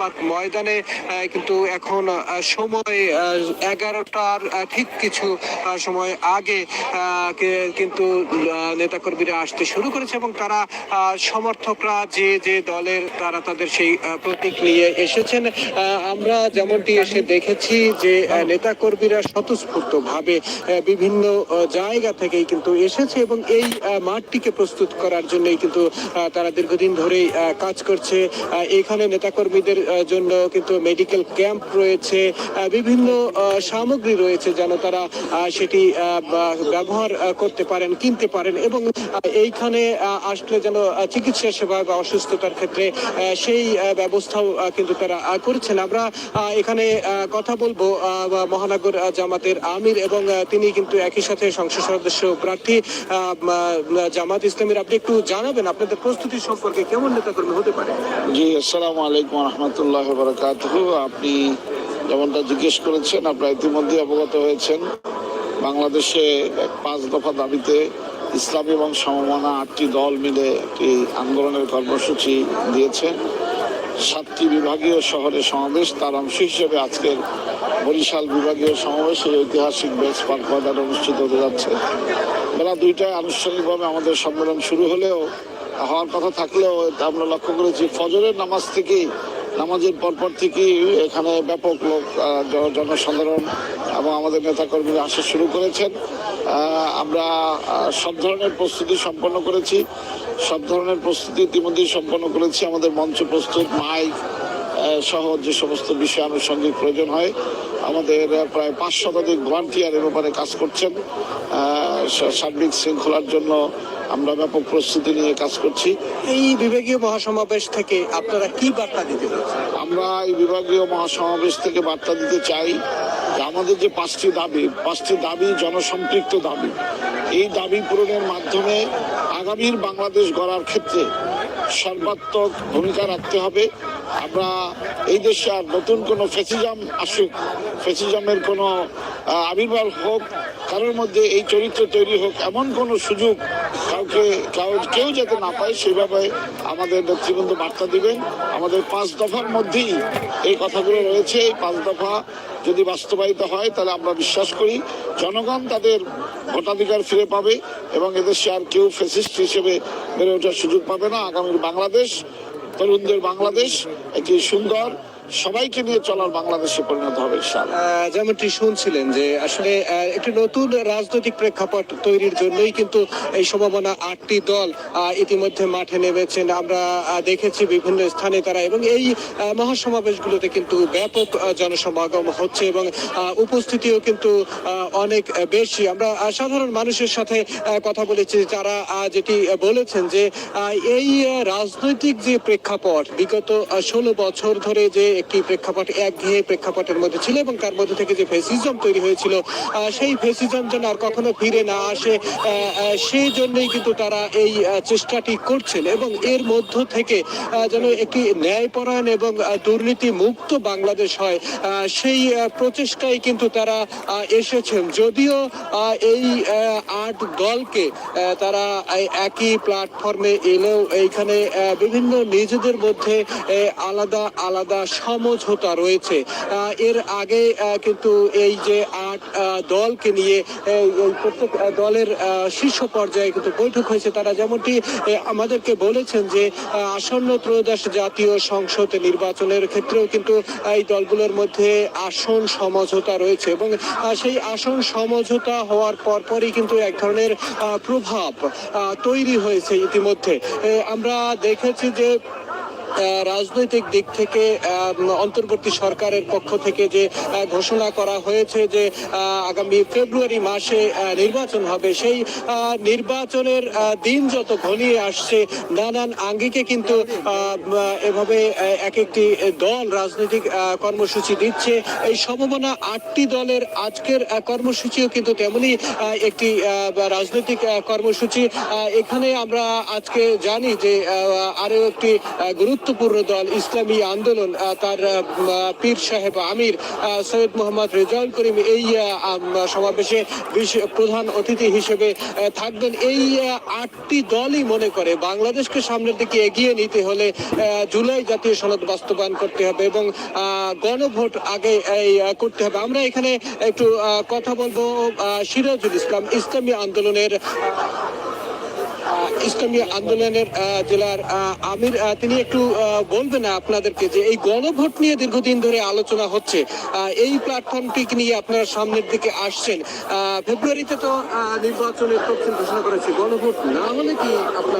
Park ময়দানে কিন্তু এখন সময় এগারোটার ঠিক কিছু সময় আগে কিন্তু নেতাকর্মীরা আসতে শুরু করেছে এবং তারা সমর্থকরা যে যে দলের, তারা তাদের সেই প্রতীক নিয়ে এসেছেন। আমরা যেমনটি এসে দেখেছি যে নেতাকর্মীরা স্বতঃস্ফূর্ত ভাবে বিভিন্ন জায়গা থেকেই কিন্তু এসেছে এবং এই মাঠটিকে প্রস্তুত করার জন্যই কিন্তু তারা দীর্ঘদিন ধরেই কাজ করছে। এখানে নেতাকর্মীদের জন্য কিন্তু মেডিকেল ক্যাম্প রয়েছে বিভিন্ন সামগ্রী রয়েছে যেন তারা সেটি ব্যবহার করতে পারেন, কিনতে পারেন এবং এইখানে আসলে যেন চিকিৎসা সেবা বা অসুস্থতার ক্ষেত্রে সেই ব্যবস্থাও কিন্তু তারা করছেন। আমরা এখানে কথা বলব মহানগর জামাতের আমির এবং তিনি কিন্তু একই সাথে সংসদ সদস্য প্রার্থী জামাত ইসলামের। আপনি একটু জানাবেন, আপনাদের প্রস্তুতি সম্পর্কে কেমন নেতাকর্মী হতে পারে? জি, আসসালামু আলাইকুম রহমতুল্লাহ। বরকাত আপনি যেমনটা জিজ্ঞেস করেছেন, আপনারা ইতিমধ্যে অবগত হয়েছেন, বাংলাদেশে পাঁচ দফা দাবিতে ইসলামী এবং সমমানা আটটি দল মিলে একটি আন্দোলনের কর্মসূচি দিয়েছে। সাতটি বিভাগীয় শহরে সমাবেশ, তার অংশ হিসেবে আজকের বরিশাল বিভাগীয় সমাবেশ ঐতিহাসিক বেস পার্ক ময়দানে অনুষ্ঠিত হতে যাচ্ছে। বেলা দুইটায় আনুষ্ঠানিকভাবে আমাদের সম্মেলন শুরু হলেও, হওয়ার কথা থাকলেও আমরা লক্ষ্য করেছি, ফজরের নামাজ থেকেই নামাজের পরপর থেকেই এখানে ব্যাপক লোক জন- জনসাধারণ এবং আমাদের নেতাকর্মীরা আসা শুরু করেছেন। আমরা সব ধরনের প্রস্তুতি সম্পন্ন করেছি। সব ধরনের প্রস্তুতি ইতিমধ্যেই সম্পন্ন করেছি। আমাদের মঞ্চ প্রস্তুত, মাইক সহ যে সমস্ত বিষয় আনুষঙ্গিক প্রয়োজন হয়, আমাদের প্রায় পাঁচ শতাধিক ভলান্টিয়ার এ ব্যাপারে কাজ করছেন। সার্বিক শৃঙ্খলার জন্য আমরা ব্যাপক প্রস্তুতি নিয়ে কাজ করছি। এই বিভাগীয় মহাসমাবেশ থেকে আপনারা কি বার্তা দিতে আমরা এই বিভাগীয় মহাসমাবেশ থেকে বার্তা দিতে চাই যে আমাদের যে পাঁচটি দাবি পাঁচটি দাবি জনসম্পৃক্ত দাবি এই দাবি পূরণের মাধ্যমে আগামীর বাংলাদেশ গড়ার ক্ষেত্রে সর্বাত্মক ভূমিকা রাখতে হবে। আমরা এই দেশে আর নতুন কোনো ফেসিজম আসুক ফেসিজমের কোনো আবির্ভাব হোক কারোর মধ্যে এই চরিত্র তৈরি হোক এমন কোনো সুযোগ কাউকে কাউ যাতে না পায়, সেভাবে আমাদের নেতৃবৃন্দ বার্তা দিবেন। আমাদের পাঁচ দফার মধ্যেই এই কথাগুলো রয়েছে। এই পাঁচ দফা যদি বাস্তবায়িত হয়, তাহলে আমরা বিশ্বাস করি জনগণ তাদের ভোটাধিকার ফিরে পাবে এবং এদেশে আর কেউ ফেসিস্ট হিসেবে বেড়ে ওঠার সুযোগ পাবে না। আগামীর বাংলাদেশ, তরুণদের বাংলাদেশ, একটি সুন্দর সবাইকে নিয়ে চলার বাংলাদেশে পরিণত হবে যেমনটি শুনছিলেন যে আসলে একটি নতুন রাজনৈতিক প্রেক্ষাপট তৈরির জন্যই কিন্তু এই সম্ভাবনা আটটি দল ইতিমধ্যে মাঠে নেমেছেন। আমরা দেখেছি বিভিন্ন স্থানে তারা এবং এই মহাসমাবেশগুলোতে কিন্তু ব্যাপক জনসমাগম হচ্ছে এবং উপস্থিতিও কিন্তু অনেক বেশি। আমরা সাধারণ মানুষের সাথে কথা বলেছি যারা যেটি বলেছেন যে এই রাজনৈতিক যে প্রেক্ষাপট বিগত ষোলো বছর ধরে যে একটি প্রেক্ষাপট একঘেয়ে প্রেক্ষাপটের মধ্যে ছিল এবং তার মধ্যে থেকে যে ফেসিজম তৈরি হয়েছিল সেই ফেসিজম যেন আর কখনো ফিরে না আসে সেই জন্যই কিন্তু তারা এই চেষ্টাটি করছেন এবং এর মধ্য থেকে যেন একটি ন্যায়পরায়ণ এবং দুর্নীতি মুক্ত বাংলাদেশ হয় সেই প্রচেষ্টায় কিন্তু তারা এসেছেন। যদিও এই আট দলকে তারা একই প্ল্যাটফর্মে এলেও এইখানে বিভিন্ন নিজেদের মধ্যে আলাদা আলাদা সমঝোতা রয়েছে। এর আগে কিন্তু এই যে আট দলকে নিয়ে প্রত্যেক দলের শীর্ষ পর্যায়ে কিন্তু বৈঠক হয়েছে। তারা যেমনটি আমাদেরকে বলেছেন যে আসন্ন ত্রয়োদশ জাতীয় সংসদ নির্বাচনের ক্ষেত্রেও কিন্তু এই দলগুলোর মধ্যে আসন সমঝোতা রয়েছে এবং সেই আসন সমঝোতা হওয়ার পরপরই কিন্তু এক ধরনের প্রভাব তৈরি হয়েছে ইতিমধ্যে। আমরা দেখেছি যে রাজনৈতিক দিক থেকে অন্তর্বর্তী সরকারের পক্ষ থেকে যে ঘোষণা করা হয়েছে যে আগামী ফেব্রুয়ারি মাসে নির্বাচন হবে সেই নির্বাচনের দিন যত ঘনিয়ে আসছে নানান আঙ্গিকে কিন্তু এভাবে এক একটি দল রাজনৈতিক কর্মসূচি দিচ্ছে। এই সম্ভাবনা আটটি দলের আজকের কর্মসূচিও কিন্তু তেমনি একটি রাজনৈতিক কর্মসূচি। এখানে আমরা আজকে জানি যে আহ, আরও একটি গুরুত্ব গুরুত্বপূর্ণ দল, ইসলামী আন্দোলন তার পীর সাহেব আমির সৈয়দ মোহাম্মদ রেজাউল করিম এই সমাবেশে প্রধান অতিথি হিসেবে থাকবেন। এই আটটি দলই মনে করে বাংলাদেশকে সামনের দিকে এগিয়ে নিতে হলে জুলাই জাতীয় সনদ বাস্তবায়ন করতে হবে এবং গণভোট আগে করতে হবে। আমরা এখানে একটু কথা বলব সিরাজুল ইসলাম, ইসলামী আন্দোলনের ইসলামী আন্দোলনের জেলার আমির তিনি একটু বলবেন আপনাদেরকে যে এই গণভোট নিয়ে দীর্ঘদিন ধরে আলোচনা হচ্ছে। এই প্ল্যাটফর্মটি নিয়ে আপনারা সামনের দিকে আসছেন। ফেব্রুয়ারিতে তো নির্বাচনের তথ্য ঘোষণা করেছে। গণভোট না হলে কি আপনার